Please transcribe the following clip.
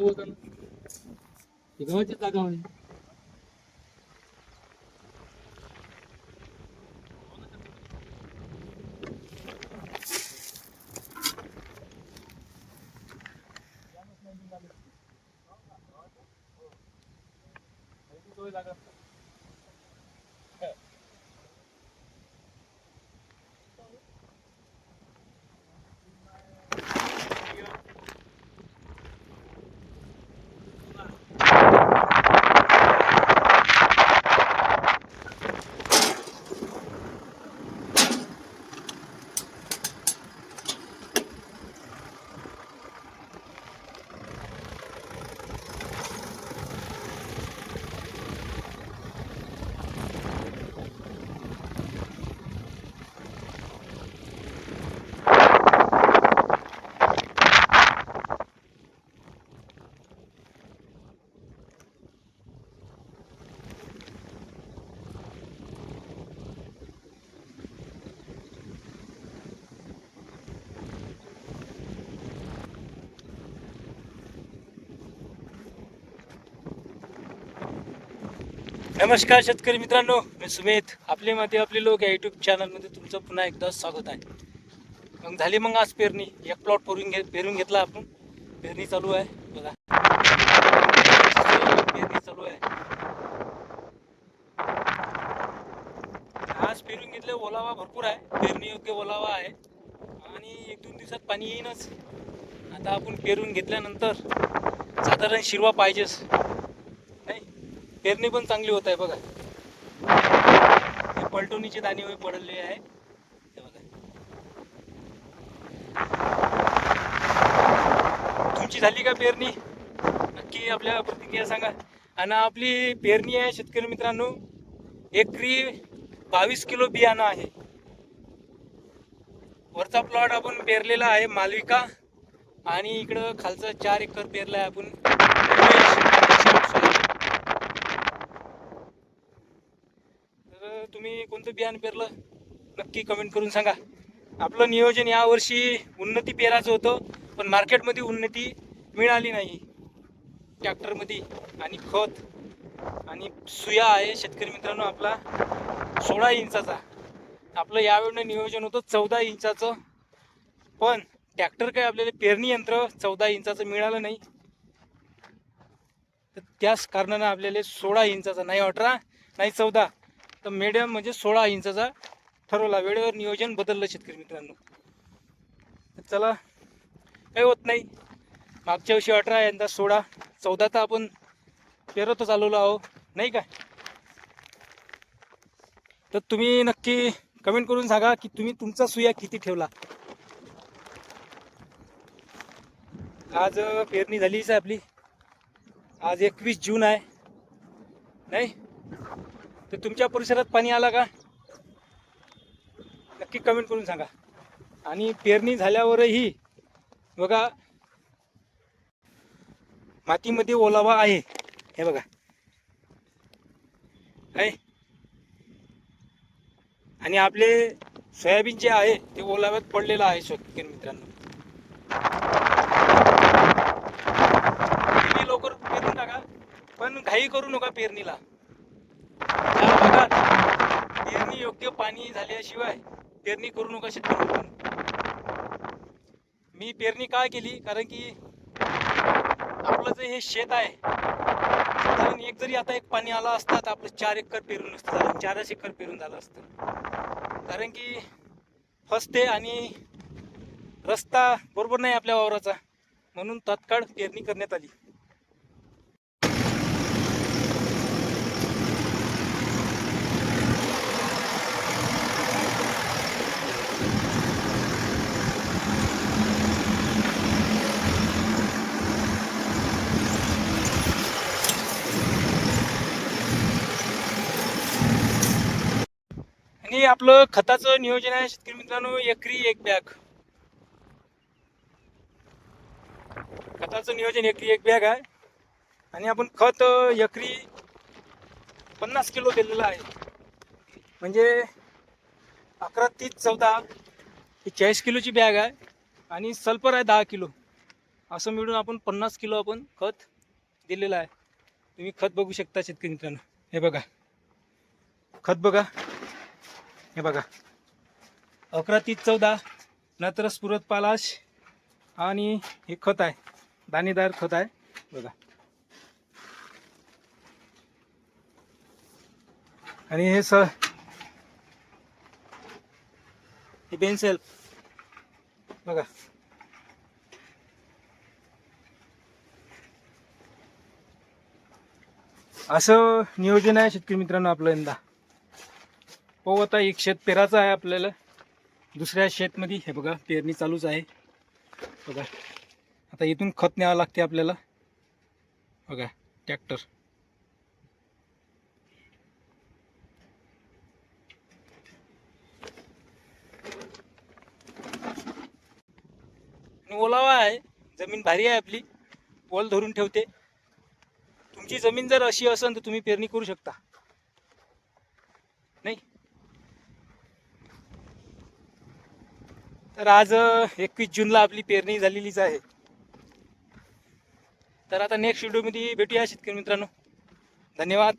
गवत आहे ना. ही गव्हाची जागा आहे नमस्कार शेतकरी मित्रांनो मी सुमित. आपली मध्ये आपले लोक या युट्यूब चॅनलमध्ये तुमचं पुन्हा एकदा स्वागत आहे. मग झाली मग आज पेरणी. एक प्लॉट पेरून घे पेरून घेतला आपण. पेरणी चालू आहे. बघा. पेरणी चालू आहे. आज पेरून घेतले ओलावा भरपूर आहे. पेरणी योग्य ओलावा आहे. आणि एक दोन दिवसात पाणी येईनच. आता आपण पेरून घेतल्यानंतर साधारण शिरवा पाहिजेच. पेरणी पण चांगली होत आहे बघा. हे दाणी दाणे वगैरे आहे. बघा. तुमची झाली का पेरणी? नक्की आपल्या प्रतिक्रिया सांगा. आणि आपली पेरणी आहे शेतकरी मित्रांनो एकरी बावीस किलो बियाणं आहे. वरचा प्लॉट आपण पेरलेला आहे मालविका. आणि इकडं खालचं चार एकर पेरला आहे आपण तर तुम्ही कोणतं बियाणं पेरलं नक्की कमेंट करून सांगा. आपलं नियोजन यावर्षी उन्नती पेरायचं होतं पण मार्केटमध्ये उन्नती मिळाली नाही. ट्रॅक्टरमध्ये आणि खत आणि सुया आहे शेतकरी मित्रांनो आपला सोळा इंचाचा. आपलं यावेळेनं नियोजन होतं चौदा इंचाचं. पण ट्रॅक्टर काय आपल्याला पेरणी यंत्र चौदा इंचाचं मिळालं नाही. तर त्याच कारणानं आपल्याला सोळा इंचाचा नाही अठरा नाही चौदा. तर मीडियम म्हणजे सोळा इंचाचा ठरवला. वेळेवर नियोजन बदललं शेतकरी मित्रांनो. चला काही होत नाही. मागच्या वर्षी अठरा यंदा सोळा चौदा तर आपण पेरत चालवलो आहो. नाही का? तर तुम्ही नक्की कमेंट करून सांगा की तुम्ही तुमचा सुया किती ठेवला? आज पेरणी झालीच आहे आपली. आज एकवीस जून आहे. नाही? तर तुमच्या परिसरात पाणी आला का? नक्की कमेंट करून सांगा. आणि पेरणी झाल्यावरही बघा मातीमध्ये ओलावा आहे. हे बघा. आहे आणि आपले सोयाबीन जे आहे ते ओलाव्यात पडलेलं आहे शेतकरी मित्रांनो. लवकर पेरून टाका पण घाई करू नका पेरणीला. भागात पेरणी योग्य पाणी झाल्याशिवाय पेरणी करू नका शेतकरी मी पेरणी काय केली? कारण की आपलं जे हे शेत आहे साधारण एक जरी आता एक पाणी आला असता तर आपलं चार एकर पेरून असतं झालं चारच एकर पेरून झालं असतं. कारण की फसते आणि रस्ता बरोबर नाही आपल्या वावराचा. म्हणून तात्काळ पेरणी करण्यात आली आणि आपलं खताचं नियोजन आहे. शेतकरी मित्रांनो एकरी एक बॅग. खताचं नियोजन एकरी एक बॅग आहे. आणि आपण खत एकरी पन्नास किलो दिलेलं आहे. म्हणजे अकरा तीस चौदा ही चाळीस किलोची बॅग आहे. आणि सल्फर आहे दहा किलो. असं मिळून आपण पन्नास किलो आपण खत दिलेलं आहे. तुम्ही खत बघू शकता शेतकरी मित्रांनो. हे बघा. खत बघा. हे बघा. अकरा तीस चौदा नंतर स्फुरत पालाश आणि हे खत आहे. दाणेदार खत आहे. बघा. आणि हे स हे पेन्सिल. बघा. असं नियोजन आहे शेतकरी मित्रांनो आपलं यंदा. पाहू आता एक शेत पेराचं आहे आपल्याला. दुसऱ्या शेतमध्ये हे बघा पेरणी चालूच आहे. बघा आता इथून खत न्यावं लागते आपल्याला. बघा ट्रॅक्टर. ओलावा आहे जमीन भारी आहे आपली. ओल धरून ठेवते. तुमची जमीन जर अशी असेल तर तुम्ही पेरणी करू शकता नाही तर आज एकवीस जूनला आपली पेरणी झालेलीच आहे. तर आता नेक्स्ट व्हिडिओमध्ये भेटूया शेतकरी मित्रांनो. धन्यवाद.